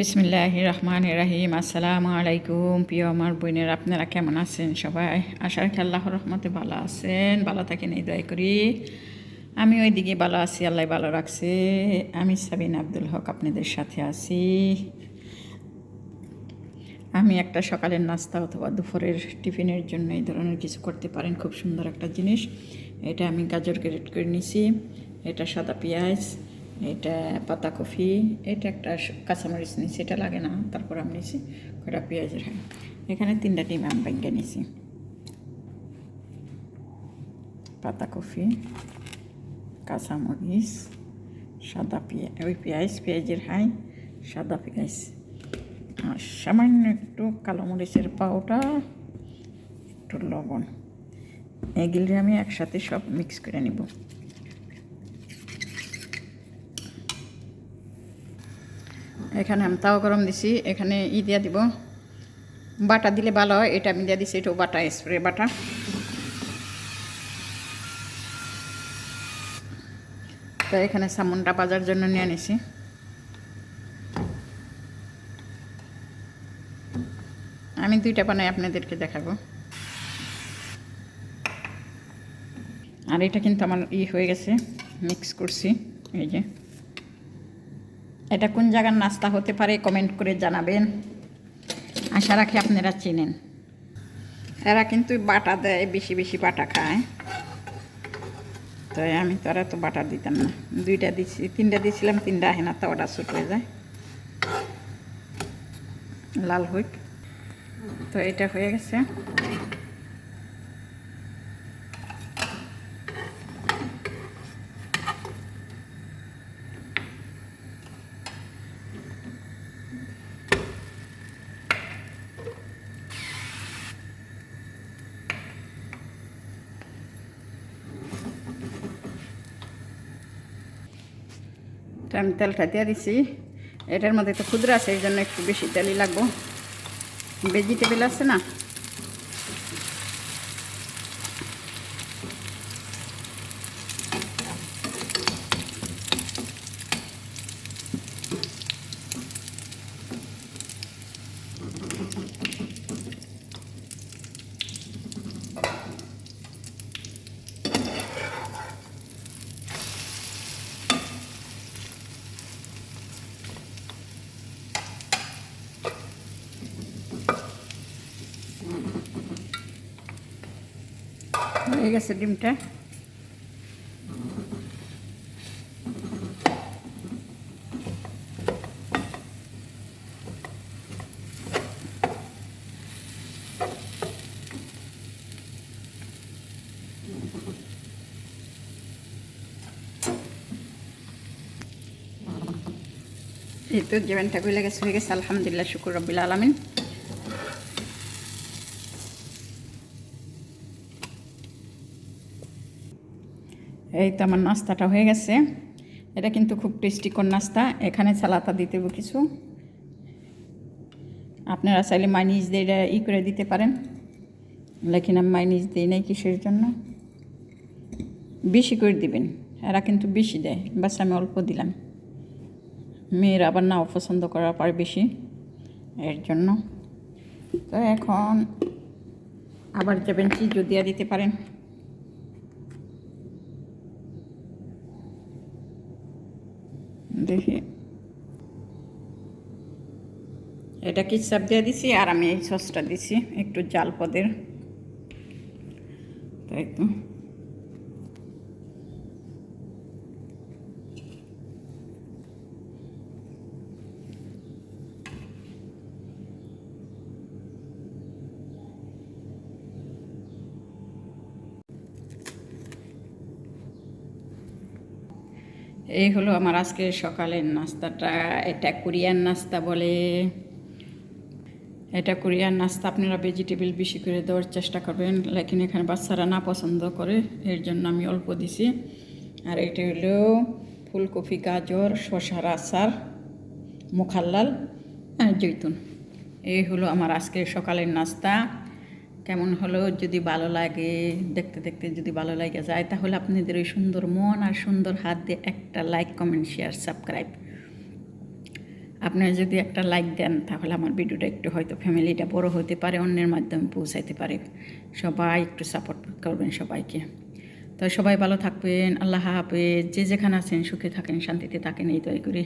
বিসমিল্লাহ রহমান রাহিম আসসালামু আলাইকুম প্রিয় আমার বোনের, আপনারা কেমন আছেন সবাই? আশা রাখি আল্লাহর রহমতে ভালো আছেন। ভালো থাকেন, এই দয়া করি। আমি ওইদিকে ভালো আছি, আল্লাহ ভালো রাখছে। আমি সাবিন আব্দুল হক আপনাদের সাথে আছি। আমি একটা সকালের নাস্তা অথবা দুপুরের টিফিনের জন্য এই ধরনের কিছু করতে পারেন, খুব সুন্দর একটা জিনিস। এটা আমি গাজর গ্রেট করে নিছি। এটা সাদা পেঁয়াজ। এটা পাতাকপি এটা একটা কাঁচামরিচ নিয়েছি এটা লাগে না, তারপর আমি নিয়েছি কটা পেঁয়াজের হয় এখানে তিনটা ডিম আমি ভেঙে নিছি। পাতাকপি কাঁচামরিচ, সাদা পেঁয়াজ ওই পেঁয়াজ, পেঁয়াজের হাই, সাদা পেঁয়াজ। আর সামান্য একটু কালো মরিচের পাউডার, একটু লবণ। এগুলি আমি একসাথে সব মিক্স করে নিব। এখানে আমি তাও গরম দিছি, এখানে ই দিয়া দিব। বাটা দিলে ভালো হয়, এটা আমি দিয়ে দিছি এটাও বাটা, স্প্রে বাটা। তো এখানে সামনটা বাজার জন্য নিয়ে নিছি আমি দুইটা বানাই আপনাদেরকে দেখাবো। আর এটা কিন্তু আমার ই হয়ে গেছে মিক্স করছি, এই যে। এটা কোন জায়গার নাস্তা হতে পারে কমেন্ট করে জানাবেন। আশা রাখি আপনারা চিনেন। এরা কিন্তু বাটা দেয়, বেশি বেশি বাটা খায়। তো আমি তো আর এত বাটা দিতাম না। দুইটা দিছি, তিনটা দিয়েছিলাম তিনটা আহে না তাওয়াটা ছোট হয়ে যায়। লাল হইক। তো এটা হয়ে গেছে। তো আমি তেলটা দিয়ে দিছি। এটার মধ্যে তো ক্ষুদ্র আছে এই জন্য একটু বেশি তেলই লাগবো। ভেজিটেবল আছে না? হয়ে গেছে ডিমটা। এই তো জেবেনটা গুলে গেছে হয়ে গেছে। আলহামদুলিল্লাহ শুকুর রব্বিল আলমিন। এই তো আমার নাস্তাটা হয়ে গেছে। এটা কিন্তু খুব টেস্টিকর নাস্তা। এখানে সালাতা দিতে কিছু। আপনারা চাইলে মাইনিজ দিয়ে এটা ই করে দিতে পারেন। লেকিন আমি মাইনিজ দিই নাই কিসের জন্য? বেশি করে দিবেন। এরা কিন্তু বেশি দেয়। বাস আমি অল্প দিলাম। মেয়েরা আবার নাও পছন্দ করার পারে বেশি এর জন্য। তো এখন আবার যাবেন চিজও দিয়ে দিতে পারেন। দেখি। এটা কিচাপ দিয়ে দিছি আর আমি এই সসটা দিছি, একটু জাল পদের। তাই তো। এই হলো আমার আজকে সকালের নাস্তাটা। এটা কোরিয়ান নাস্তা বলে। এটা কোরিয়ান নাস্তা আপনারা ভেজিটেবল বেশি করে দেওয়ার চেষ্টা করবেন। লেকিন এখানে বাচ্চারা না পছন্দ করে, এর জন্য আমি অল্প দিছি। আর এটা হলো ফুলকপি, গাজর, শসার আচার, মুখাল্লাল আর জৈতুন। এই হলো আমার আজকে সকালের নাস্তা। কেমন হলো যদি ভালো লাগে, দেখতে দেখতে যদি ভালো লাগে যায়, তাহলে আপনাদের ওই সুন্দর মন আর সুন্দর হাত দিয়ে একটা লাইক কমেন্ট শেয়ার সাবস্ক্রাইব আপনারা যদি একটা লাইক দেন, তাহলে আমার ভিডিওটা একটু হয়তো ফ্যামিলিটা বড় হতে পারে, অন্যের মাধ্যমে পৌঁছাইতে পারে। সবাই একটু সাপোর্ট করবেন সবাইকে। তো সবাই ভালো থাকবেন, আল্লাহ হাফেজ। যে যেখানে আছেন, সুখে থাকেন, শান্তিতে থাকেন, এই দয় করি।